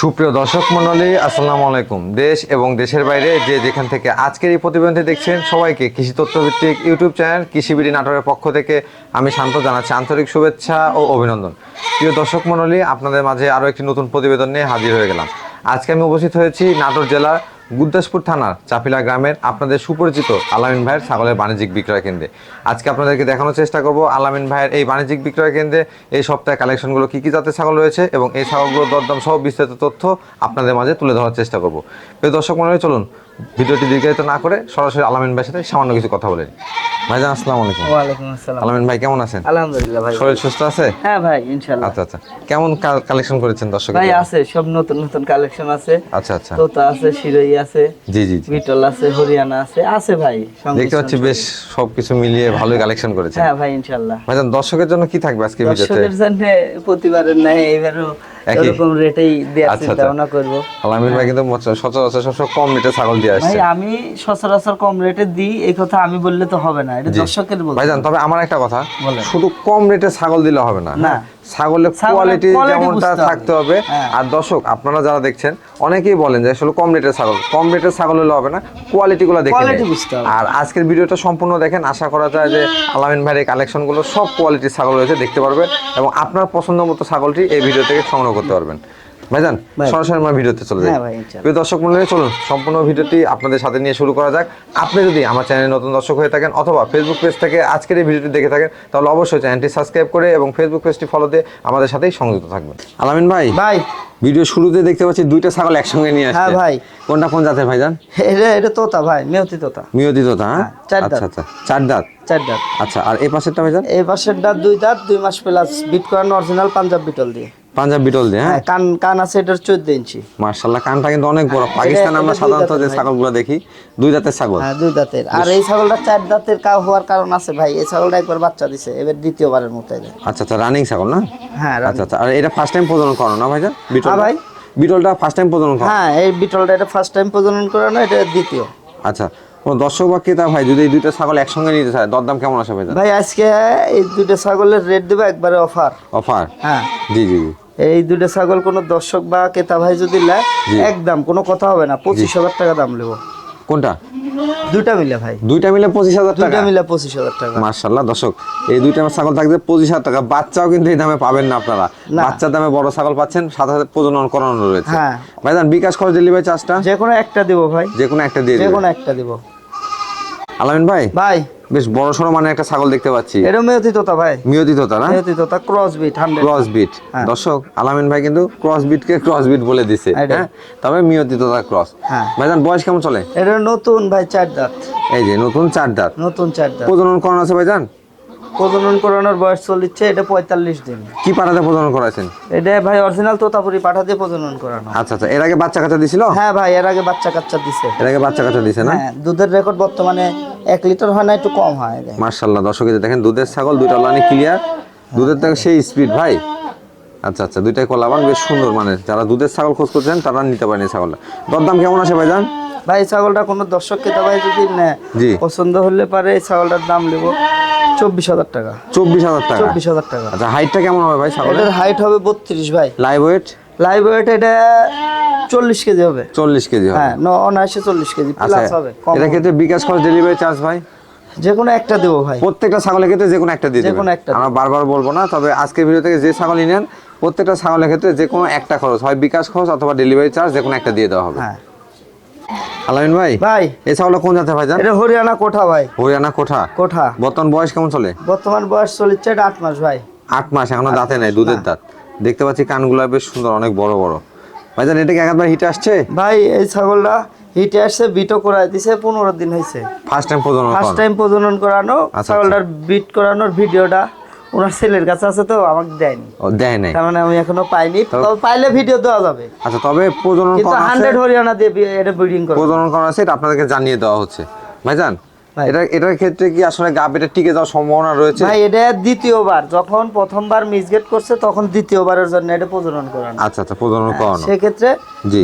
সুপ্রিয় দর্শক মণ্ডলী, আসসালামু আলাইকুম। দেশ এবং দেশের বাইরে যে যেখান থেকে আজকের এই প্রতিবেদনটি দেখছেন, সবাইকে কৃষি তথ্যভিত্তিক ইউটিউব চ্যানেল, কৃষিবিড়ি নাটোরের পক্ষ থেকে আমি শান্ত জানাচ্ছি আন্তরিক শুভেচ্ছা ও অভিনন্দন। প্রিয় দর্শক মণ্ডলী, আপনাদের মাঝে আরও একটি নতুন প্রতিবেদন নিয়ে হাজির হয়ে গেলাম। আজকে আমি উপস্থিত হয়েছি নাটোর জেলার গুদ্দাসপুর থানার চাপিলা গ্রামের আপনাদের সুপরিচিত আলামিন ভাইয়ের ছাগলের বাণিজ্যিক বিক্রয় কেন্দ্রে। আজকে আপনাদেরকে দেখানোর চেষ্টা করব আলামিন ভাইয়ের এই বাণিজ্যিক বিক্রয় কেন্দ্রে এই সপ্তাহে কালেকশনগুলো কী কী জাতের ছাগল রয়েছে এবং এই ছাগলগুলোর দরদাম সহ বিস্তারিত তথ্য আপনাদের মাঝে তুলে ধরার চেষ্টা করব। প্রিয় দর্শক মনে চলুন ভিডিওটি দীর্ঘায়িত না করে সরাসরি আলামিন ভাইয়ের সাথে সামান্য কিছু কথা বলেন ভাইজান আসসালামু আলাইকুম। আসসালাম। আলামিন ভাই কেমন আছেন? আলহামদুলিল্লাহ ভাই। শরীর সুস্থ আছে? হ্যাঁ ভাই ইনশাল্লাহ আচ্ছা আচ্ছা। কেমন কালেকশন করেছেন দর্শক ভাই আছে সব নতুন নতুন কালেকশন আছে। আচ্ছা আচ্ছা। তোতা আছে শিরোই আছে জি জি বিটল আছে হরিয়ানা আছে আছে ভাই দেখতে পাচ্ছি বেশ সবকিছু মিলিয়ে ভালোই কালেকশন করেছেন। হ্যাঁ ভাই ইনশাল্লাহ ভাইজান দর্শকের জন্য কি থাকবে আজকে ভিডিওতে? দর্শকের জন্য প্রতিবারের নাই এবারও। এরকম রেটেই দেওয়ার আচ্ছা, চিন্তা আচ্ছা। ভাবনা করব আলামিন ভাই কিন্তু সচরাচর সবসময় কম রেটে ছাগল দিয়ে ভাই আসছে আমি সচরাচর কম রেটে দিই এই কথা আমি বললে তো হবে না এটা। দর্শকের বলতে ভাইজান তবে আমার একটা কথা শুধু কম রেটে ছাগল দিলে হবে না না। ছাগলের কোয়ালিটি যেমনটা থাকতে হবে। হ্যাঁ। আর দর্শক আপনারা যারা দেখছেন অনেকেই বলেন যে আসলে কম রেটের ছাগল কম রেটের ছাগল হলে হবে না কোয়ালিটি গুলো দেখে আর আজকের ভিডিওটা সম্পূর্ণ দেখেন আশা করা যায় যে আলামিন ভাইয়ের এই কালেকশনগুলো সব কোয়ালিটির ছাগল রয়েছে দেখতে পারবেন এবং আপনার পছন্দ মতো ছাগলটি এই ভিডিও থেকে সংগ্রহ করতে পারবেন। ভাইজান সরাসরি আমার ভিডিওতে চলে যাই। হ্যাঁ। প্রিয় দর্শক মন্ডলী চলুন সম্পূর্ণ ভিডিওটি আপনাদের সাথে নিয়ে শুরু করা যাক। আপনি যদি আমার চ্যানেলে নতুন দর্শক হয়ে থাকেন অথবা ফেসবুক পেজ থেকে আজকের এই ভিডিওটি দেখে থাকেন তাহলে অবশ্যই চ্যানেলটি সাবস্ক্রাইব করে এবং ফেসবুক পেজটি ফলো দিয়ে আমাদের সাথেই সংযুক্ত থাকবেন। আলামিন ভাই ভাই। ভিডিও শুরুতে দেখতে পাচ্ছি দুইটা ছাগল একসঙ্গে নিয়ে আসছে। হ্যাঁ ভাই। কোনটা কোন জাতের ভাইজান? এটা এটা তোতা ভাই মেয়তি তোতা। মিয়তি তোতা হ্যাঁ? হ্যাঁ, চার দাঁত। আচ্ছা আচ্ছা চার দাঁত? চার দাঁত। আচ্ছা আর এই পাশেরটা ভাইজান? এই পাশের দাঁত দুই দাঁত দুই মাস প্লাস বিট করানো অরিজিনাল পাঞ্জাব বিটল দিয়ে। পাঞ্জাব বিটল দিয়ে হ্যাঁ? হ্যাঁ কান কান আছে এটার চোদ্দ ইঞ্চি। মার্শাল্লাহ কানটা কিন্তু অনেক বড়। পাকিস্তান আমরা সাধারণত যে ছাগলগুলো দেখি দুই দাঁতের ছাগল। হ্যাঁ দুই দাঁতের। আর এই ছাগলটা চার দাঁতের কাউ হওয়ার কারণ আছে ভাই। এই ছাগলটা একবার বাচ্চা দিছে এবার দ্বিতীয়বারের মতো আচ্ছা আচ্ছা রানিং ছাগল না? হ্যাঁ আচ্ছা আচ্ছা আর এটা ফার্স্ট টাইম প্রজনন করানো না ভাইজান? বিটল হ্যাঁ ভাই। বিটলটা ফার্স্ট টাইম প্রজনন করানো? হ্যাঁ এই বিটলটা এটা ফার্স্ট টাইম প্রজনন করানো এটা দ্বিতীয়। আচ্ছা কোনো দর্শক বা ক্রেতা ভাই যদি এই দুইটা ছাগল একসঙ্গে নিতে চায় দরদাম কেমন আসে ভাইজান? ভাই আজকে এই দুটো ছাগলের রেট দেবো একবারে অফার অফার হ্যাঁ। জি জি জি। এই দুটো ছাগল কোনো দর্শক বা ক্রেতা ভাই যদি নেয়। একদম কোনো কথা হবে না। পঁচিশ হাজার টাকা দাম নেব। কোনটা? দুইটা মিলে ভাই। দুইটা মিলে পঁচিশ হাজার টাকা? দুইটা মিলে পঁচিশ হাজার টাকা। মার্শাল্লাহ দর্শক এই দুইটা ছাগল থাকবে পঁচিশ হাজার টাকা। বাচ্চাও কিন্তু এই দামে পাবেন না আপনারা। না। বাচ্চার দামে বড় ছাগল পাচ্ছেন সাথে সাথে প্রজনন করানো রয়েছে। হ্যাঁ। ভাইজান বিকাশ খরচ ডেলিভারি চার্জটা যে কোনো একটা দিব ভাই। যে কোনো একটা দিয়ে যে কোনো একটা দিব। আলামিন ভাই? ভাই। বেশ বড় সড় মানে একটা ছাগল দেখতে পাচ্ছি। এটা মেয়তি তোতা ভাই মিয়তি তোতা না মেয়তি তোতা ক্রস বিট ক্রস বিট। দর্শক আলামিন ভাই কিন্তু ক্রস বিট কে ক্রস বিট বলে দিছে হ্যাঁ? তবে মিয়তি তোতা ক্রস হ্যাঁ। ভাইজান বয়স কেমন চলে? এটা নতুন ভাই চার দাঁত। এই যে নতুন চার দাঁত। নতুন চার দাঁত। প্রজনন করানো আছে ভাইজান? প্রজনন করানোর বয়স চলিচ্ছে এটা পঁয়তাল্লিশ দিন। কি পাঠাতে প্রজনন করাছেন এটা ভাই অরিজিনাল তোতাপুরি পাঠা দিয়ে প্রজনন করানো। আচ্ছা আচ্ছা এর আগে বাচ্চা কাচ্চা দিছিল? হ্যাঁ ভাই এর আগে বাচ্চা কাচ্চা দিছে। এর আগে বাচ্চা কাচ্চা দিছে না? হ্যাঁ দুধের রেকর্ড বর্তমানে এক লিটার হয় না একটু কম হয়। মার্শাল্লাহ দর্শক এই দেখেন দুধের ছাগল দুইটা লানি ক্লিয়ার দুধের থেকে সেই স্পিড ভাই। আচ্ছা আচ্ছা দুইটাই কলাবান বেশ সুন্দর মানে যারা দুধের ছাগল খোঁজ করছেন তারা নিতে পারেন এই ছাগলটা। দরদাম কেমন আছে ভাইজান? ভাই ছাগলটা কোনো দর্শক খেতে ভাই যদি। পছন্দ হলে পারে এই ছাগলটার দাম নেব চব্বিশ হাজার টাকা। চব্বিশ হাজার টাকা। চব্বিশ হাজার টাকা। আচ্ছা হাইটটা কেমন হবে ভাই ছাগলের? হাইট হবে বত্রিশ ভাই। Live weight? লাইভ ওয়েট এটা চল্লিশ কেজি হবে। চল্লিশ কেজি হবে। হ্যাঁ অনায়াসে চল্লিশ কেজি আচ্ছা প্লাস হবে কম এটা হবে। ক্ষেত্রে বিকাশ খরচ ডেলিভারি চার্জ ভাই? যে কোনো একটা দেবো ভাই। প্রত্যেকটা ছাগলের ক্ষেত্রে যে কোনো একটা দিয়ে দেবেন। একটা আমরা বারবার বলব না তবে আজকের ভিডিও থেকে যে ছাগলই নেন প্রত্যেকটা ছাগলের ক্ষেত্রে যে কোনো একটা খরচ হয় বিকাশ খরচ অথবা ডেলিভারি চার্জ যে কোনো একটা দিয়ে দেওয়া হবে। হ্যাঁ। আলামিন ভাই ভাই। এই ছাগলটা কোন জাতের ভাই এটা হরিয়ানা কোঠা ভাই। হরিয়ানা কোঠা। কোঠা। বর্তমান বয়স কেমন চলে? বর্তমান বয়স চলিচ্ছে এটা আট মাস ভাই। আট মাস এখনও দাঁতে নাই দুধের দাঁত। দেখতে পাচ্ছি কানগুলো বেশ সুন্দর অনেক বড় বড়। ভাইজান এটা কি একবার হিটে আসছে? ভাই এই ছাগলটা হিটে আসছে বিটও করাই দিছে পনেরো দিন হয়েছে। ফার্স্ট টাইম প্রজনন ফার্স্ট টাইম প্রজনন করানো আচ্ছা। ছাগলটার বিট করানোর ভিডিওটা। ওনার ছেলের কাছে আছে তো আমাকে দেয়নি। ও দেয় নাই? তার মানে আমি এখনও পাইনি। তবে পাইলে ভিডিও দেওয়া যাবে। আচ্ছা তবে প্রজনন কিন্তু হান্ড্রেড হরিয়ানা দিয়ে এটা ব্রিডিং করে প্রজনন করা আছে এটা আপনাদেরকে জানিয়ে দেওয়া হচ্ছে। ভাইজান এটা এটার ক্ষেত্রে কি আসলে গাভীটা টিকে যাওয়ার সম্ভাবনা রয়েছে? ভাই এটা দ্বিতীয়বার। যখন প্রথমবার মিসগেট করছে তখন দ্বিতীয়বারের জন্য এটা প্রজনন করানো। আচ্ছা আচ্ছা প্রজনন করানো। সেক্ষেত্রে।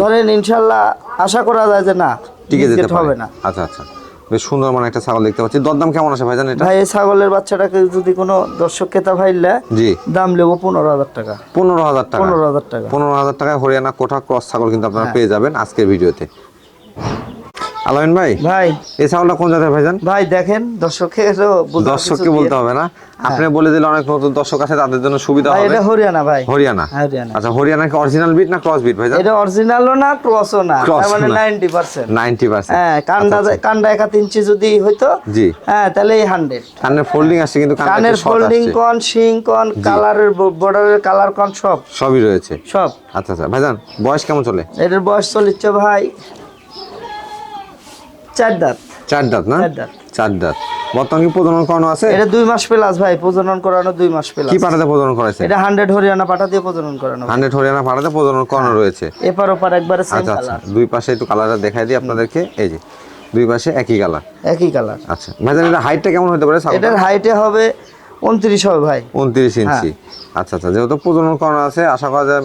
ধরেন ইনশাল্লাহ আশা করা যায় যে না টিকে যেতে হবে না। আচ্ছা আচ্ছা। বেশ সুন্দর মানে একটা ছাগল দেখতে পাচ্ছি। দরদাম কেমন আছে ভাইজান এটা? ভাই এই ছাগলের বাচ্চাটাকে যদি কোনো দর্শক ক্রেতা ভাইলে জি। দাম নেব পনেরো হাজার টাকা। পনেরো হাজার টাকা। পনেরো হাজার টাকা। পনেরো হাজার টাকায় হরিয়ানা কোঠা ক্রস ছাগল কিন্তু আপনারা পেয়ে যাবেন আজকের ভিডিওতে। আলামিন ভাই? ভাই। এই ছাগলটা কোন জাতের ভাইজান? ভাই দেখেন দর্শককে বলতে হবে না। আপনি বলে দিলে অনেক নতুন দর্শক আছে তাদের জন্য সুবিধা হবে। এটা হরিয়ানা ভাই। হরিয়ানা? হরিয়ানা। আচ্ছা হরিয়ানা কি অরিজিনাল বিট না ক্রস বিট ভাইজান? এটা অরিজিনালও না ক্রসও না। তার মানে না। নাইনটি পার্সেন্ট নাইনটি পার্সেন্ট হ্যাঁ কান্ডা কান্ডা এক হাত ইঞ্চি যদি হইতো জি। হ্যাঁ তাহলে এই হান্ড্রেড কানের ফোল্ডিং আসছে কিন্তু কানের ফোল্ডিং কন শিং কন কালারের বর্ডারের কালার কন সব। সবই রয়েছে। সব। আচ্ছা আচ্ছা। ভাইজান বয়স কেমন চলে? এটার বয়স চলিচ্ছে ভাই। চার দাঁত। চার দাঁত না? চার দাঁত। চার দাঁত। বর্তমান কি প্রজনন করানো আছে? এটা দুই মাস প্লাস ভাই প্রজনন করানো দুই মাস প্লাস কি পাটাতে প্রজনন করাইছে? এটা হান্ড্রেড হরিয়ানা পাঠা দিয়ে প্রজনন করানো হান্ড্রেড হরিয়ানা পাঠাতে প্রজনন করানো রয়েছে। এপার ওপার একবারে সেম আচ্ছা আচ্ছা। কালার দুই পাশে একটু কালারটা দেখাই দিই আপনাদেরকে। এই যে দুই পাশে একই কালার একই কালার আচ্ছা। ভাইজান এটা হাইটটা কেমন হতে পারে? এটার হাইটে হবে উনত্রিশ হবে ভাই। উনত্রিশ ইঞ্চি। আচ্ছা আচ্ছা যেহেতু প্রজনন করা আছে আশা করা যায়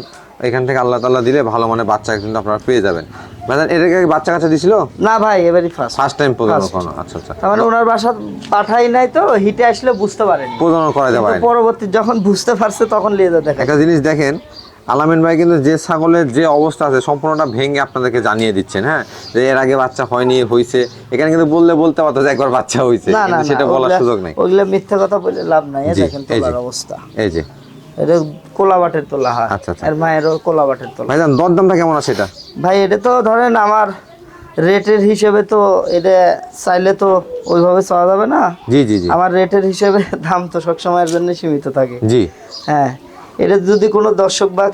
এখান থেকে আল্লাহ তাল্লাহ দিলে ভালো মানে বাচ্চা কিন্তু আপনারা পেয়ে যাবেন। মানে এর আগে বাচ্চা কাচ্চা দিছিল? না ভাই এবারই ফার্স্ট ফার্স্ট টাইম প্রজনন করা আচ্ছা আচ্ছা। তার মানে ওনার বাসা পাঠাই নাই তো হিটে আসলে বুঝতে পারেন। প্রজনন করা যাবে পরবর্তী যখন বুঝতে পারছে তখন লিয়ে যাবে একটা জিনিস দেখেন আলামিন ভাই কিন্তু যে ছাগলের যে অবস্থা আছে সম্পূর্ণটা ভেঙে আপনাদেরকে জানিয়ে দিচ্ছেন হ্যাঁ? যে এর আগে বাচ্চা হয়নি হয়েছে এখানে কিন্তু বললে বলতে পারতো যে একবার বাচ্চা না কিন্তু সেটা বলার সুযোগ নেই। ওগুলা মিথ্যা কথা বলে লাভ নাই দেখেন তোলার অবস্থা। এই যে। এটা কোলাবাটের তোলা হয়। আচ্ছা, আচ্ছা। আর মায়েরও কোলাবাটের তোলা। ভাইজান দরদামটা কেমন আছে এটা? ভাই এটা তো ধরেন আমার রেটের হিসেবে তো এটা চাইলে তো ওইভাবে চাওয়া যাবে না। জি জি জি। আমার রেটের হিসেবে দাম তো সবসময়ের জন্য সীমিত থাকে। জি। হ্যাঁ এটা যদি কোনো দর্শক বা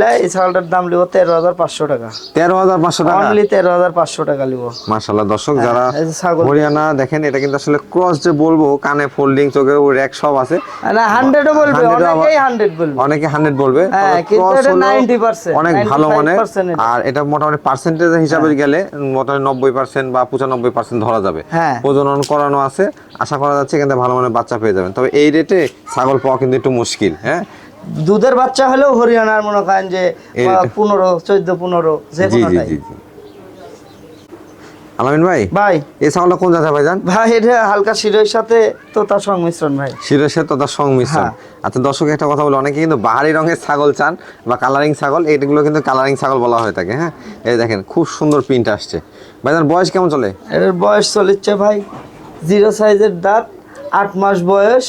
লাই এই ছাগলটার দাম লিব তেরো হাজার পাঁচশো টাকা। তেরো হাজার পাঁচশো টাকা? অনলি তেরো হাজার পাঁচশো টাকা লিব। মার্শাল্লাহ দর্শক যারা ছাগল। হরিয়ানা দেখেন এটা কিন্তু আসলে ক্রস যে বলব কানে ফোল্ডিং চোখের র্যাক সব আছে। না হান্ড্রেডও বলবে অনেকেই হান্ড্রেড বলবে। অনেকে হান্ড্রেড বলবে। হ্যাঁ, তবে কিন্তু cross এটা হলো 90% অনেক ভালো মানে আর এটা মোটামুটি পার্সেন্টেজ হিসাবে গেলে মোটামুটি নব্বই পার্সেন্ট বা পঁচানব্বই পার্সেন্ট ধরা যাবে। হ্যাঁ। প্রজনন করানো আছে। আশা করা যাচ্ছে এখান থেকে ভালো মানে বাচ্চা পেয়ে যাবেন। তবে এই রেটে ছাগল পাওয়া কিন্তু একটু মুশকিল হ্যাঁ? দুধের বাচ্চা হলেও হরিয়ানার মনে করেন যে পনেরো চোদ্দ পনেরো যে আলামিন ভাই ভাই। এই ছাগলটা কোন ভাইজান? ভাই এটা হালকা শিরের সাথে তো তার সংমিশ্রণ ভাই। শিরসের তথা সংমিশ্রণ। হ্যাঁ। আচ্ছা দর্শক একটা কথা বলে অনেকে কিন্তু বাহারি রঙের ছাগল চান বা কালারিং ছাগল এইগুলো কিন্তু কালারিং ছাগল বলা হয়ে থাকে হ্যাঁ? এই দেখেন খুব সুন্দর প্রিন্ট আসছে। ভাইজান বয়স কেমন চলে? এর বয়স চলিচ্ছে ভাই জিরো সাইজের দাঁত আট মাস বয়স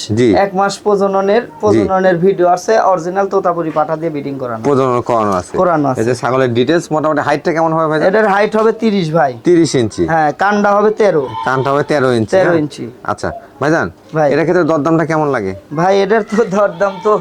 এক মাস প্রজননের প্রজননের ভিডিও আছে অরিজিনাল তোতাপুরি পাঠা দিয়ে বিডিং করানো। প্রজনন করানো আছে। করানো আছে। এই যে ছাগলের ডিটেইলস মোটামুটি হাইটটা কেমন হবে ভাই? এটার হাইট হবে তিরিশ ভাই। তিরিশ ইঞ্চি। হ্যাঁ কানটা হবে তেরো। কানটা হবে তেরো ইঞ্চি 13 হ্যাঁ? ইঞ্চি। আচ্ছা ভাইজান ভাই। এটার ক্ষেত্রে দরদামটা কেমন লাগে? ভাই এটার তো দরদাম তো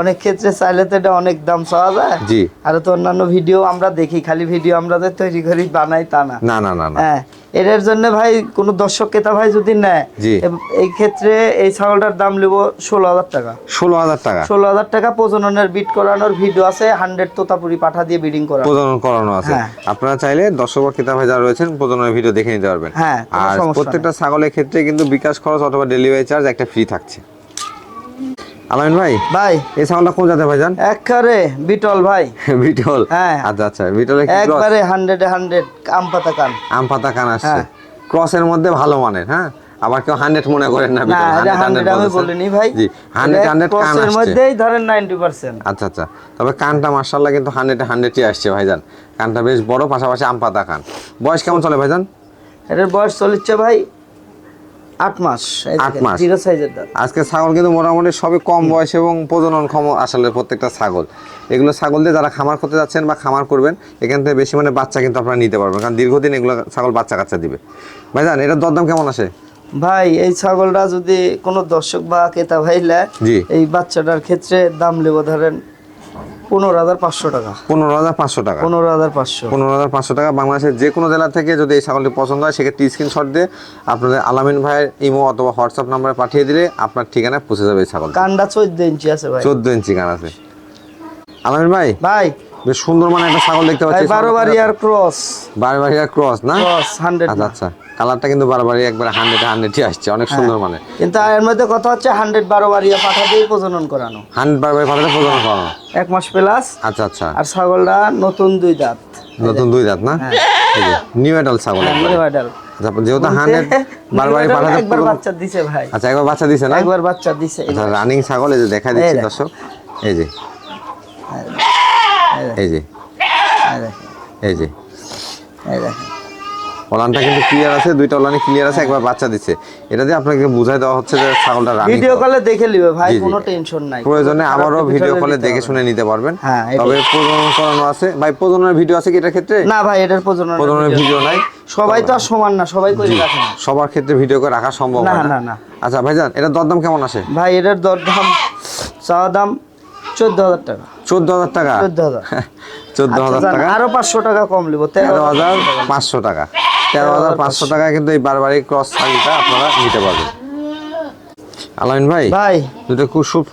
অনেক ক্ষেত্রে চাইলে তো এটা অনেক দাম চাওয়া যায়। জি। আর তো অন্যান্য ভিডিও আমরা দেখি খালি ভিডিও আমরা যে তৈরি করি বানাই তা না। না না না হ্যাঁ এটার জন্য ভাই কোনো দর্শক ক্রেতা ভাই যদি নেয় জি। এই ক্ষেত্রে এই ছাগলটার দাম নেব ষোলো হাজার টাকা। ষোলো হাজার টাকা। ষোলো হাজার টাকা প্রজননের বিট করানোর ভিডিও আছে হান্ড্রেড তোতাপুরি পাঠা দিয়ে বিডিং করা। প্রজনন করানো আছে। হ্যাঁ। আপনারা চাইলে দর্শক বা ক্রেতা ভাই যারা রয়েছেন প্রজননের ভিডিও দেখে নিতে পারবেন। হ্যাঁ, আর প্রত্যেকটা ছাগলের ক্ষেত্রে কিন্তু বিকাশ খরচ অথবা ডেলিভারি চার্জ একটা ফ্রি থাকছে। আলামিন ভাই? ভাই। এই ছাগলটা কোন জাতের ভাইজান? একবারে বিটল ভাই। বিটল? হ্যাঁ। আচ্ছা আচ্ছা বিটলে? একবারে হান্ড্রেড হান্ড্রেড আম পাতা কান। আম পাতা কান আসছে। হ্যাঁ। ক্রসের মধ্যে ভালো মানের হ্যাঁ? আবার কেউ হান্ড্রেড মনে করেন না হান্ড্রেড আমি বলিনি ভাই। জি হান্ড্রেড হান্ড্রেড কান আসছে। মধ্যেই ধরেন নাইনটি পার্সেন্ট আচ্ছা আচ্ছা। তবে কানটা মার্শাল্লাহ কিন্তু হান্ড্রেড হান্ড্রেডই আসছে ভাইজান। কানটা বেশ বড় পাশাপাশি আম পাতা কান। বয়স কেমন চলে ভাইজান? এটার বয়স চলিচ্ছে ভাই আট মাস আট মাস। জিরো সাইজের আজকে ছাগল কিন্তু মোটামুটি সবই কম বয়স এবং প্রজনন ক্ষম আসলে প্রত্যেকটা ছাগল। এগুলো ছাগল দিয়ে যারা খামার করতে যাচ্ছেন বা খামার করবেন এখান থেকে বেশি মানে বাচ্চা কিন্তু আপনারা নিতে পারবেন। কারণ দীর্ঘদিন এগুলো ছাগল বাচ্চা কাচ্চা দিবে। ভাইজান এটার দরদাম কেমন আসে? ভাই এই ছাগলটা যদি কোনো দর্শক বা ক্রেতা ভাই নেয় এই বাচ্চাটার ক্ষেত্রে দাম নেব ধরেন পনেরো হাজার পাঁচশো টাকা। পনেরো হাজার পাঁচশো টাকা। পনেরো হাজার পাঁচশো। পনেরো হাজার পাঁচশো টাকা। বাংলাদেশের যে কোনো জেলা থেকে যদি এই ছাগলটি পছন্দ হয় সেক্ষেত্রে স্ক্রিনশট দিয়ে আপনাদের আলামিন ভাইয়ের ইমো অথবা হোয়াটসঅ্যাপ নাম্বারে পাঠিয়ে দিলে আপনার ঠিকানায় পৌঁছে যাবে এই ছাগল চোদ্দ ইঞ্চি আছে ভাই। চোদ্দ ইঞ্চি কান আছে। আলামিন ভাই ভাই। বেশ সুন্দর মানে একটা ছাগল দেখতে পাচ্ছি। বারো বাড়ি আর ক্রস বারো বাড়ি ক্রস না ক্রস হান্ড্রেড আচ্ছা। কালারটা কিন্তু বারবারই একবার হান্ড্রেড হান্ড্রেডই আসছে অনেক সুন্দর মানে কিন্তু এর মধ্যে কথা হচ্ছে হান্ড্রেড বারো বাড়ি পাঠা দিয়ে প্রজনন করানো। হান্ড্রেড বারবারি পাঠাতে প্রদান করানো। এক মাস প্লাস আচ্ছা আচ্ছা। আর ছাগলটা নতুন দুই দাঁত। নতুন দুই দাঁত না? নিউ এডাল ছাগল হ্যাঁ, নিউ অ্যাডাল। আচ্ছা, যেহেতু হান্ড্রেড বারবারই পাঠাতে একবার বাচ্চা দিছে ভাই। আচ্ছা একবার বাচ্চা দিছে না? একবার বাচ্চা দিছে আচ্ছা রানিং ছাগল এই যে দেখা দিচ্ছি এই দর্শক। এই যে। এই যে। এই যে। এই দেখেন। ওলানটা কিন্তু ক্লিয়ার আছে দুইটা ওলানি ক্লিয়ার আছে একবার বাচ্চা দিছে। এটা দিয়ে আপনাকে বুঝাই দেওয়া হচ্ছে যে ছাগলটা রানিং ভিডিও কলে দেখে নিবে ভাই। কোনো টেনশন নাই। প্রয়োজনে আবারও ভিডিও কলে দেখে শুনে নিতে পারবেন। হ্যাঁ, তবে প্রজনন করানো আছে। ভাই প্রজননের ভিডিও আছে কি এটার ক্ষেত্রে? না ভাই এটার প্রজনন প্রজননের ভিডিও নাই। সবাই তো আর সমান না সবাই করে রাখে না। সবার ক্ষেত্রে ভিডিও করে রাখা সম্ভব না, না, না। আচ্ছা ভাইজান এটা দরদাম কেমন আসে ভাই এটার দর দাম চাওয়া দাম চোদ্দ হাজার টাকা। চোদ্দ হাজার টাকা? চোদ্দ হাজার। চোদ্দ আচ্ছা, হাজার টাকা? আরও পাঁচশো টাকা কম লিব তেরো তেরো হাজার পাঁচশো টাকা। তেরো হাজার পাঁচশো টাকা কিন্তু এই বারবারই ক্রস সাইজটা আপনারা নিতে পারবেন। আলামিন ভাই ভাই। দুটো খুব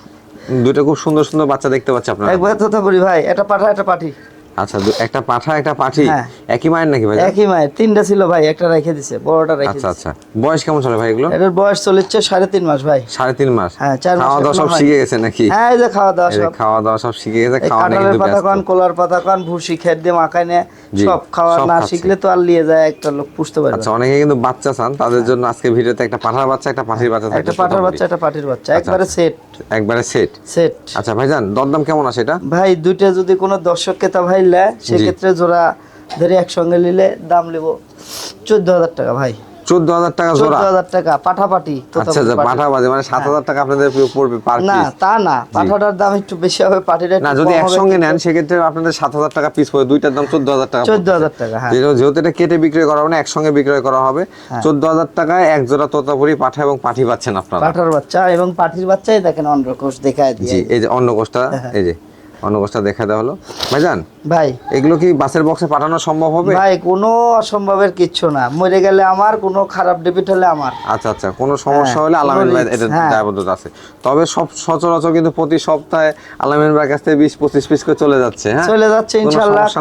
দুটো খুব সুন্দর সুন্দর বাচ্চা দেখতে পাচ্ছি আপনারা। একবার তো বলি ভাই এটা পাঠা এটা পাঠি। আচ্ছা একটা পাঠা একটা পাঠি? হ্যাঁ। একই মায়ের নাকি ভাই একই মায়ের তিনটা ছিল ভাই একটা রেখে দিছে বড়টা রেখে আচ্ছা আচ্ছা। বয়স কেমন চলে ভাই এগুলো? এটার বয়স চলেছে সাড়ে তিন মাস ভাই। সাড়ে তিন মাস? হ্যাঁ, চার মাস খাওয়া দাওয়া সব শিখে গেছে নাকি? হ্যাঁ এই যে খাওয়া দাওয়া সব। খাওয়া দাওয়া সব শিখে গেছে খাওয়া নিয়ে কিন্তু পাতা খান কোলার পাতা খান ভুসি খেত দিয়ে মাখায় নে সব খাওয়া না শিখলে তো আর নিয়ে যায় একটা লোক পুষতে পারবে আচ্ছা অনেকে কিন্তু বাচ্চা চান তাদের জন্য আজকে ভিডিওতে একটা পাঠার বাচ্চা একটা পাঠির বাচ্চা একটা পাঠার বাচ্চা একটা পাটির বাচ্চা আচ্ছা, একবারে সেট একবারে সেট সেট আচ্ছা ভাই ভাইজান দরদাম কেমন আছে এটা? ভাই দুইটা যদি কোনো দর্শক ক্রেতা ভাই নেয় সেক্ষেত্রে জোড়া ধরে একসঙ্গে নিলে দাম নেব চোদ্দ হাজার টাকা ভাই। চোদ্দ হাজার টাকা জোড়া? হাজার টাকা পাঠাপাটি আচ্ছা আচ্ছা মানে সাত হাজার টাকা আপনাদের পড়বে পার না তা না পাঠাটার দাম একটু বেশি হবে পাটিটা না যদি একসঙ্গে নেন সেক্ষেত্রে আপনাদের সাত হাজার টাকা পিস পড়বে দুইটার দাম চোদ্দ হাজার টাকা চোদ্দ হাজার টাকা হ্যাঁ। যেহেতু এটা কেটে বিক্রি করা হবে না একসঙ্গে বিক্রয় করা হবে চোদ্দ হাজার টাকায় এক জোড়া তোতাপুরি পাঠা এবং পাঠি পাচ্ছেন আপনারা। পাঠার বাচ্চা এবং পাটির বাচ্চাই দেখেন অন্ধ্রকোষ দেখায় জি দিয়ে এই যে অন্য কোষটা হ্যাঁ। এই যে। অন্য কোষটা দেখা দেওয়া হলো। ভাইজান ভাই। এগুলো কি বাসের বক্সে পাঠানো সম্ভব হবে? ভাই কোনো অসম্ভবের কিচ্ছু না। মরে গেলে আমার কোনো খারাপ ডেবিট হলে আমার। আচ্ছা আচ্ছা কোনো সমস্যা হ্যাঁ, হলে আলামিন ভাই এটা হ্যাঁ। দায়বদ্ধতা আছে। তবে সব সচরাচর কিন্তু প্রতি সপ্তাহে আলামিন ভাইয়ের কাছ থেকে বিশ পঁচিশ পিস করে চলে যাচ্ছে হ্যাঁ? চলে যাচ্ছে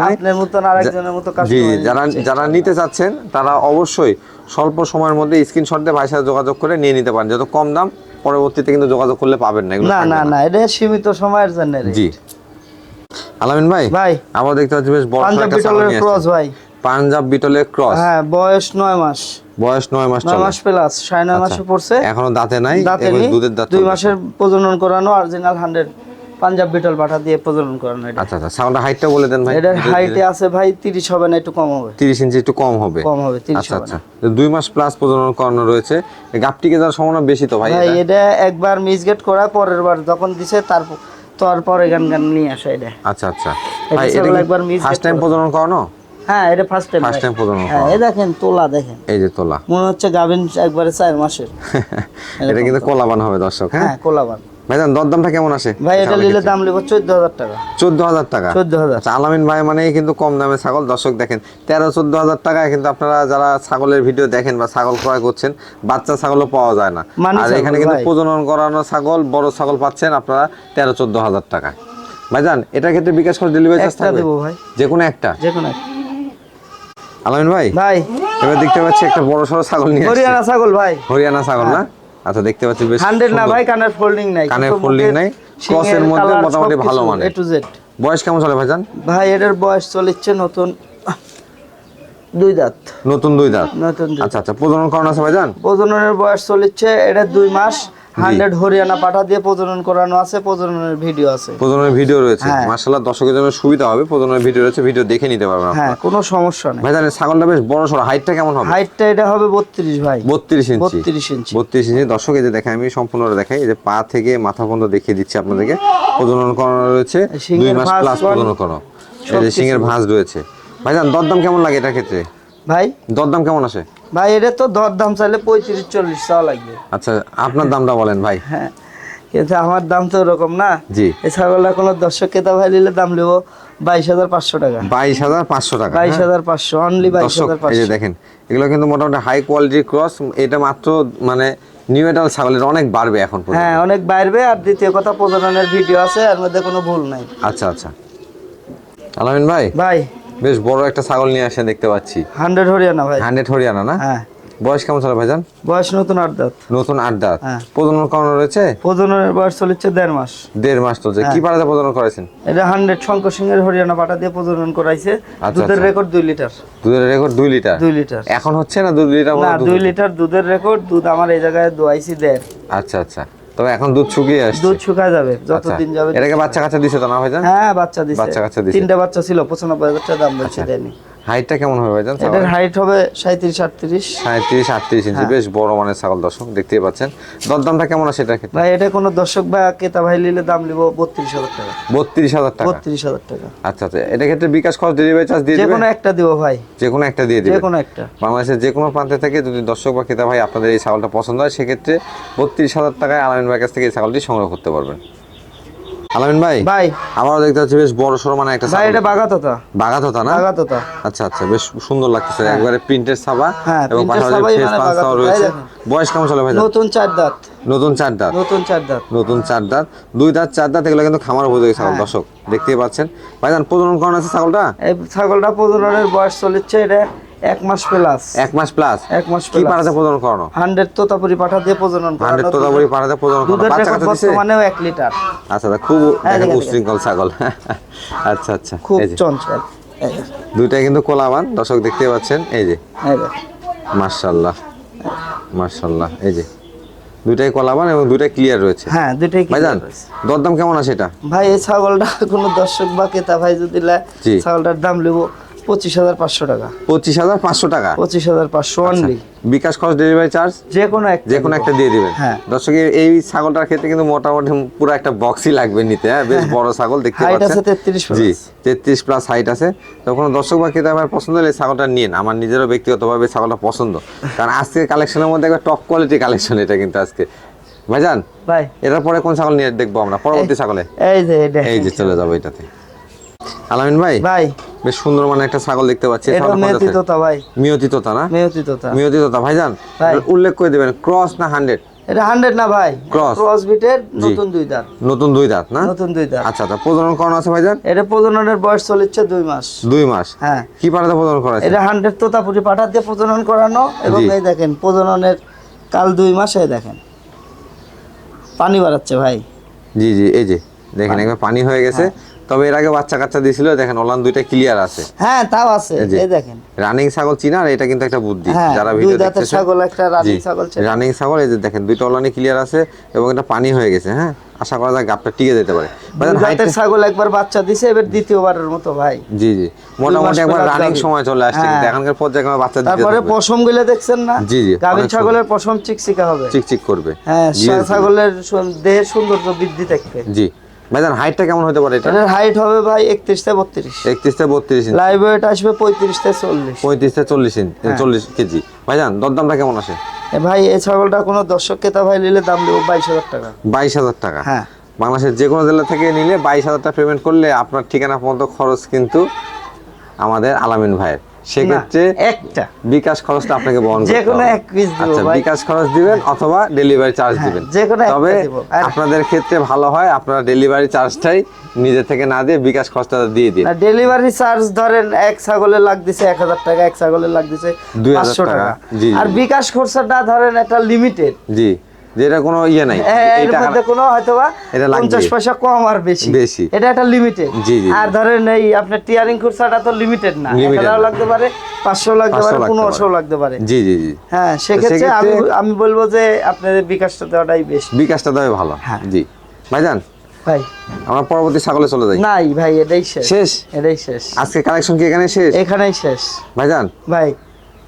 নেই। আপনার মতন আরেকজনের মতো জি যারা যারা নিতে চাচ্ছেন তারা অবশ্যই স্বল্প সময়ের মধ্যে স্ক্রিনশট দিয়ে ভাইয়ের সাথে যোগাযোগ করে নিয়ে নিতে পারেন। যত কম দাম পরবর্তীতে কিন্তু যোগাযোগ করলে পাবেন না এগুলো না না না। এটা সীমিত সময়ের জন্য জি। আলামিন ভাই? ভাই। আবার দেখতে পাচ্ছি বেশ বড় পাঞ্জাব বিটলের ক্রস ভাই। পাঞ্জাব বিটলের ক্রস হ্যাঁ বয়স নয় মাস। বয়স নয় মাস নয় চলে মাস প্লাস সাড়ে নয় মাসে আচ্ছা। পড়ছে। এখনও দাঁতে নাই নেই। দুধের দাঁত দুই চলতেছে। মাসের প্রজনন করানো অরিজিনাল হান্ড্রেড পাঞ্জাব বিটল পাঠা দিয়ে প্রজনন করানো এটা। আচ্ছা আচ্ছা। ছাগলটা হাইটটা বলে দেন ভাই। এটার হাইটে আছে ভাই তিরিশ হবে না একটু কম হবে। তিরিশ ইঞ্চি একটু কম হবে। কম হবে তিরিশ আচ্ছা হবে আচ্ছা না। তো দুই মাস প্লাস প্রজনন করানো রয়েছে। গাপটিকে যাওয়ার সম্ভাবনা বেশি তো ভাই ভাই এটা? এটা একবার মিসগেট করা পরের বার যখন দিছে তারপর তারপরে গান গান নিয়ে আসা এটা। আচ্ছা আচ্ছা। এটা একবার মিস ফার্স্ট টাইম। প্রজনন করানো? হ্যাঁ এটা ফার্স্ট টাইম ফার্স্ট টাইম প্রজনন হ্যাঁ এই দেখেন তোলা দেখেন। এই যে তোলা। মনে হচ্ছে গাভিন একবারে চার মাসের। এটা কিন্তু কোলাবান হবে দর্শক হ্যাঁ? হ্যাঁ কোলাবান। ভাইজান দরদামটা কেমন আসে? ভাই এটা নিলে দাম নেব চোদ্দ হাজার টাকা। চোদ্দ হাজার টাকা? চোদ্দ হাজার। আচ্ছা আলামিন ভাই মানে কিন্তু কম দামে ছাগল। দর্শক দেখেন তেরো চোদ্দ হাজার টাকায় কিন্তু আপনারা যারা ছাগলের ভিডিও দেখেন বা ছাগল ক্রয় করছেন বাচ্চা ছাগলও পাওয়া যায় না। আর এখানে কিন্তু প্রজনন করানো ছাগল বড় ছাগল পাচ্ছেন আপনারা তেরো চোদ্দ হাজার টাকায়। ভাইজান এটার ক্ষেত্রে বিকাশ করে ডেলিভারি চার্জ থাকবে? ভাই। যে কোনো একটা? যে কোনো একটা। আলামিন ভাই ভাই। এবার দেখতে পাচ্ছি একটা বড় সড়ো ছাগল নিয়ে হরিয়ানা ছাগল ভাই। হরিয়ানা ছাগল না? আচ্ছা দেখতে পাচ্ছি বেশ হান্ড্রেড না ভাই কানের ফোল্ডিং নাই কানের ফোল্ডিং নাই, ক্রসের মধ্যে মোটামুটি ভালো মানে এ টু জেড বয়স কেমন চলে ভাইজান? ভাই এটার বয়স চলেছে নতুন দুই দাঁত। নতুন দুই দাঁত। নতুন আচ্ছা আচ্ছা প্রজনন কারণ আছে ভাইজান? প্রজননের বয়স চলেছে এটা দুই মাস। হান্ড্রেড হরিয়ানা পাঠা দিয়ে প্রজনন করানো আছে প্রজননের ভিডিও আছে। প্রজননের ভিডিও রয়েছে। হ্যাঁ। মার্শাল্লাহ দর্শকের জন্য সুবিধা হবে প্রজননের ভিডিও রয়েছে ভিডিও দেখে নিতে পারবেন হ্যাঁ কোনো সমস্যা নেই। ভাইজান এই ছাগলটা বেশ বড় সড়ো হাইটটা কেমন হবে? হাইটটা এটা হবে বত্রিশ ভাই। বত্রিশ ইঞ্চি। বত্রিশ ইঞ্চি। বত্রিশ ইঞ্চি। দর্শক এই যে দেখে আমি সম্পূর্ণ দেখাই। এই যে পা থেকে মাথা পর্যন্ত দেখিয়ে দিচ্ছি আপনাদেরকে। প্রজনন করানো রয়েছে। দুই মাস প্লাস প্রজনন করানো। এই যে। সিংয়ের ভাঁজ রয়েছে। ভাইজান দরদাম কেমন লাগে এটার ক্ষেত্রে? ভাই? দরদাম কেমন আসে? ভাই এটা তো দর দাম চাইলে পঁয়ত্রিশ চল্লিশ চাওয়া লাগবে। আচ্ছা আপনার দামটা বলেন ভাই। হ্যাঁ কিন্তু আমার দাম তো ওরকম না। জি। এই ছাগলটা কোনো দর্শক ক্রেতা ভাই নিলে দাম নেব বাইশ হাজার পাঁচশো টাকা। বাইশ হাজার পাঁচশো টাকা বাইশ হ্যাঁ? হাজার পাঁচশো অনলি বাইশ হাজার পাঁচশো। দেখেন এগুলো কিন্তু মোটামুটি হাই কোয়ালিটির ক্রস এটা মাত্র মানে নিউ এডাল ছাগলের অনেক বাড়বে এখন হ্যাঁ অনেক বাইরবে আর দ্বিতীয় কথা প্রজননের ভিডিও আছে এর মধ্যে কোনো ভুল নাই। আচ্ছা আচ্ছা। আলামিন ভাই ভাই বেশ বড় একটা ছাগল নিয়ে আসেন দেখতে পাচ্ছি। হান্ড্রেড হরিয়ানা ভাই। হান্ড্রেড হরিয়ানা না? হ্যাঁ। বয়স কেমন চলে ভাইজান? বয়স নতুন আট দাঁত। নতুন আট দাঁত। হ্যাঁ। প্রজনন করানো রয়েছে? প্রজননের বয়স চলেছে দেড় মাস। দেড় মাস চলছে। হ্যাঁ। কি পাড়াতে প্রজনন করেছেন এটা হান্ড্রেড শঙ্কর সিংহের হরিয়ানা পাটা দিয়ে প্রজনন করাইছে। আচ্ছা, দুধের আচ্ছা। রেকর্ড দুই লিটার। দুধের রেকর্ড দুই লিটার? দুই লিটার। এখন হচ্ছে না দুধ লিটার না দুই লিটার দুধের রেকর্ড দুধ আমার এই জায়গায় দোয়াইছি দেড়। আচ্ছা আচ্ছা। তবে এখন দুধ শুকিয়ে আসছে। দুধ শুকায় যাবে যত যতদিন যাবে এটাকে বাচ্চা কাচ্চা দিছে তো না ভাইজান হ্যাঁ বাচ্চা দিছে। বাচ্চা কাচ্চা দিছে। তিনটা বাচ্চা ছিল পঁচানব্বই হাজার টাকা দাম বলছে আচ্ছা। হাইটটা কেমন হবে ভাইজান এটার হাইট হবে সাঁত্রিশ আটত্রিশ। সাঁত্রিশ আটত্রিশ ইঞ্চি হ্যাঁ। বেশ বড় মানের ছাগল দর্শক দেখতেই পাচ্ছেন। দরদামটা কেমন আছে এটার ক্ষেত্রে? ভাই এটা কোনো দর্শক বা ক্রেতা ভাই নিলে দাম নিব বত্রিশ হাজার টাকা। বত্রিশ হাজার টাকা? বত্রিশ হাজার টাকা। আচ্ছা আচ্ছা। এটা ক্ষেত্রে বিকাশ খরচ ডেলিভারি চার্জ দিয়ে দিবেন? যে কোনো একটা দিব ভাই। যে কোনো একটা দিয়ে দিবেন? যে কোনো একটা। বাংলাদেশের যে কোনো প্রান্তে থেকে যদি দর্শক বা ক্রেতা ভাই আপনাদের এই ছাগলটা পছন্দ হয় সেক্ষেত্রে বত্রিশ হাজার টাকায় আলামিন ভাইয়ের কাছ থেকে এই ছাগলটি সংগ্রহ করতে পারবেন। আলামিন ভাই? ভাই। আবারও দেখতে পাচ্ছি বেশ বড় সড়ো মানে একটা ভাই এটা বাগাততা বাগাত হতা না? বাগাততা আচ্ছা আচ্ছা বেশ সুন্দর লাগতেছে। একবারে প্রিন্টের ছাপা হ্যাঁ, এবং পাশাপাশি ফেস মানে পাঁচ রয়েছে। বয়স কেমন চলে ভাই? নতুন চার দাঁত। নতুন চার দাঁত। নতুন চার দাঁত। নতুন চার দাঁত। দুই দাঁত চার দাঁত এগুলো কিন্তু খামার উপযোগী ছাগল হ্যাঁ। দর্শক। দেখতেই পাচ্ছেন। ভাইজান প্রজনন করানো আছে ছাগলটা? এই ছাগলটা প্রজননের বয়স চলেছে এটা এক মাস প্লাস এক মাস প্লাস এক মাস কি। পাড়াতে প্রজনন করানো? হান্ড্রেড তোতাপুরি পাঠা দিয়ে প্রজনন করানো। হান্ড্রেড তোতাপুরি পাড়াতে প্রজনন করানো। বাচ্চা কাচ্চা দিছে? বর্তমানেও এক লিটার আচ্ছা খুব হ্যাঁ, দেখেন উশৃঙ্খল ছাগল। আচ্ছা আচ্ছা খুব চঞ্চল। দুইটাই কিন্তু কোলাবান। দর্শক দেখতে পাচ্ছেন এই যে। মার্শাল্লাহ মার্শাল্লাহ এই যে। দুইটাই কলাবান এবং দুইটাই ক্লিয়ার রয়েছে। হ্যাঁ দুটাই ভাইজান দরদাম কেমন আছে এটা? ভাই এই ছাগলটা কোনো দর্শক বা ক্রেতা ভাই যদি ছাগলটার দাম নেব পঁচিশ হাজার পাঁচশো টাকা। পঁচিশ হাজার পাঁচশো টাকা? পঁচিশ হাজার পাঁচশো অনলি বিকাশ খরচ ডেলিভারি চার্জ যে কোনো একটা যে কোনো একটা দিয়ে দিবেন? হ্যাঁ। দর্শক এই ছাগলটার ক্ষেত্রে কিন্তু মোটামুটি পুরো একটা বক্সই লাগবে নিতে হ্যাঁ? বেশ বড় ছাগল দেখতে পাচ্ছেন? আছে 33 plus। জি তেত্রিশ প্লাস হাইট আছে। তো দর্শক বা ক্রেতা ভাই পছন্দ হলে ছাগলটা নিন। আমার নিজেরও ব্যক্তিগতভাবে ছাগলটা পছন্দ। কারণ আজকে কালেকশনের মধ্যে একটা টপ কোয়ালিটি কালেকশন এটা কিন্তু আজকে। ভাইজান ভাই। এটার পরে কোন ছাগল নিয়ে দেখব আমরা? পরবর্তী ছাগলে? এই যে এই যে চলে যাব এটাতে। আলামিন ভাই? ভাই। বেশ সুন্দর মানে একটা ছাগল দেখতে পাচ্ছি এটা মেয়তি তোতা ভাই। মিয়তি তোতা না? মেয়তি তোতা। মিয়তি তোতা। ভাইজান উল্লেখ করে দিবেন ক্রস না হান্ড্রেড? এটা হান্ড্রেড না ভাই। Cross। ক্রস বিটের নতুন দুই দাঁত। নতুন দুই দাঁত না? নতুন দুই দাঁত। আচ্ছা আচ্ছা প্রজনন করানো আছে ভাইজান? এটা প্রজননের বয়স চলেছে দুই মাস। দুই মাস? হ্যাঁ। কি পাড়াতে প্রজনন করা আছে? এটা হান্ড্রেড তোতাপুরি পাঠা দিয়ে প্রজনন করানো এবং এই দেখেন প্রজননের কাল দুই মাস দেখেন। পানি বাড়াচ্ছে ভাই। জি জি এই যে দেখেন একবার পানি হয়ে গেছে। তবে এর আগে বাচ্চা কাচ্চা দিয়েছিল দেখেন ওলান দুইটা ক্লিয়ার আছে। হ্যাঁ তাও আছে এই দেখেন। রানিং ছাগল চিনা আর এটা কিন্তু একটা বুদ্ধি হ্যাঁ, যারা ভিডিও দেখতেছে। ছাগল, একটা running ছাগল। রানিং ছাগল এই যে দেখেন দুইটা ওলানি ক্লিয়ার আছে এবং এটা পানি হয়ে গেছে হ্যাঁ? আশা করা যায় গাপটা টিকে যেতে পারে। ভাইজান, ছাগল একবার বাচ্চা দিছে এবার দ্বিতীয়বারের মতো ভাই। জি জি। মোটামুটি একবার রানিং সময় চলে আসছে কিন্তু হ্যাঁ। এখনকার পর্যায়ে আমার বাচ্চা দিতে তারপরে পশমগুলো দেখছেন না? জি, জি, গাভীর ছাগলের পশম চিকচিকা হবে। চিকচিক করবে। হ্যাঁ। ছাগলের দেহের সৌন্দর্য বৃদ্ধি থাকবে জি। ভাইজান হাইটটা কেমন হতে পারে এটা? এটার হাইট হবে ভাই একত্রিশ থেকে বত্রিশ। একত্রিশ থেকে বত্রিশ ইঞ্চি। লাইভ ওয়েট আসবে পঁয়ত্রিশ থেকে চল্লিশ। পঁয়ত্রিশ থেকে চল্লিশ ইঞ্চি হ্যাঁ। চল্লিশ কেজি। ভাইজান দরদামটা কেমন আসে? এ ভাই এই ছাগলটা কোনো দর্শক ক্রেতা ভাই নিলে দাম দেবো বাইশ হাজার টাকা। বাইশ হাজার টাকা? হ্যাঁ। বাংলাদেশের যে কোনো জেলা থেকে নিলে বাইশ হাজার টাকা পেমেন্ট করলে আপনার ঠিকানা পর্যন্ত খরচ কিন্তু আমাদের আলামিন ভাইয়ের। সেক্ষেত্রে একটা। বিকাশ খরচটা আপনাকে বহন করতে হবে। এক দিব আচ্ছা বিকাশ খরচ দিবেন অথবা ডেলিভারি চার্জ হ্যাঁ, দিবেন। যে তবে আপনাদের ক্ষেত্রে ভালো হয় আপনারা ডেলিভারি চার্জটাই নিজে থেকে না দিয়ে বিকাশ খরচটা দিয়ে দিন। ডেলিভারি চার্জ ধরেন এক ছাগলের লাগ দিছে এক হাজার টাকা এক ছাগলের লাগ দিছে দুই হাজার টাকা। আর বিকাশ খরচাটা ধরেন একটা লিমিটেড জি। যেটা কোনো ইয়ে নাই। এর মধ্যে কোনো হয়তোবা এটা লাগবে। পঞ্চাশ পয়সা কম আর বেশি। বেশি। এটা একটা লিমিটেড জি, জি, আর ধরেন এই আপনার টিয়ারিং খরচাটা তো লিমিটেড না। লাগতে পারে পাঁচশো লাগতে পারে লাগতে পনেরোশো পারে। লাগতে পারে। জি জি জি। হ্যাঁ সেক্ষেত্রে আমি আমি বলব যে আপনাদের বিকাশটা দেওয়াটাই বেশি। বিকাশটা দেওয়া ভালো। হ্যাঁ। জি। ভাইজান ভাই। আমরা পরবর্তী ছাগলে চলে যাই। নাই ভাই এটাই শেষ। শেষ? এটাই শেষ। আজকে কালেকশন কি এখানে শেষ? এখানেই শেষ। ভাইজান ভাই।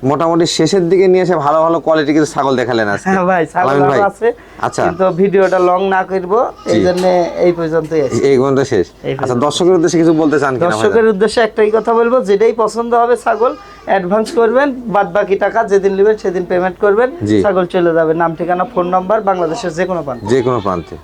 মোটামুটি শেষের দিকে নিয়ে এসে ভালো ভালো কোয়ালিটি কিছু ছাগল দেখালেন আজকে। হ্যাঁ ভাই ছাগল ভাই আছে। আচ্ছা। কিন্তু ভিডিওটা লং না করব এই জন্য এই পর্যন্তই আছে। এই পর্যন্ত শেষ। আচ্ছা। দর্শকের উদ্দেশ্যে কিছু বলতে চান কিনা দর্শকের উদ্দেশ্যে একটাই কথা বলব যেটাই পছন্দ হবে ছাগল অ্যাডভান্স করবেন বাদ বাকি টাকা যেদিন নেবেন সেদিন পেমেন্ট করবেন ছাগল চলে যাবে। নাম ঠিকানা ফোন নাম্বার বাংলাদেশের যে কোনো প্রান্ত। যে কোনো প্রান্তে।